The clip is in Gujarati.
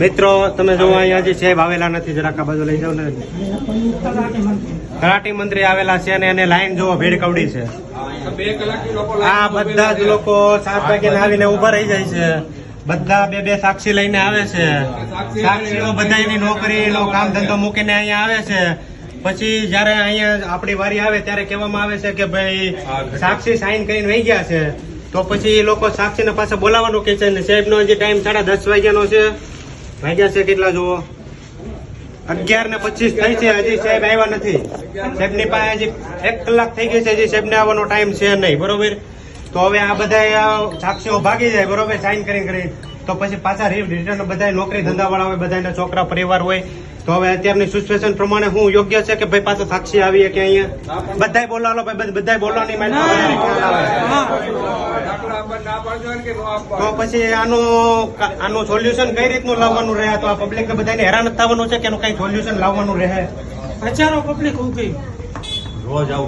મિત્રો, તમે જો અહીંયા જે સાહેબ આવેલા નથી જરાક બાજુ લઈ જાવ ને. તલાટી મંત્રી આવેલા છે અને એને લાઈન જોવો ભીડ કવડી છે. આ બધા જ લોકો સાત વાગે આવીને ઊભા રહી જાય છે. બધા બે બે સાક્ષી લઈને આવે છે. સાક્ષીઓ બધા એની નોકરીનો કામ ધંધો મૂકીને અહીંયા આવે છે. પછી જ્યારે અહીંયા આપણી વારી આવે ત્યારે કહેવામાં આવે છે કે ભાઈ, સાક્ષી સાઈન કરીને વહી ગયા છે. તો પછી એ લોકો સાક્ષીને પાસે બોલાવાનું કે છે ને સાહેબનો હજી ટાઈમ સાડા દસ વાગ્યાનો છે. વાગ્યા છે કેટલા જુઓ? અગિયાર ને પચીસ થઈ છે હજી સાહેબ આવ્યા નથી. સાહેબની પાસે હજી એક કલાક થઈ ગઈ છે હજી સાહેબને આવવાનો ટાઈમ છે નહીં બરોબર? તો હવે આ બધા સાક્ષીઓ ભાગી જાય બરોબર? સાઈન કરી કરી. તો પછી પાછા રિટર્ન બધા નોકરી ધંધા વાળા હોય બધાના છોકરા પરિવાર હોય. તો હવે અત્યારની સિચ્યુએશન પ્રમાણે હું યોગ્ય છે કે ભાઈ પાછો સાક્ષી આવીએ કે અહીંયા? બધાય બોલાવો ભાઈ બધાય બોલવાની મારી તો પછી આનું આનું સોલ્યુશન કઈ રીતનું લાવવાનું રહે? તો આ પબ્લિક બધાને હેરાન થવાનું છે કે એનું કઈ સોલ્યુશન લાવવાનું રહે? હજારો પબ્લિક ઊભી. રોજ આવું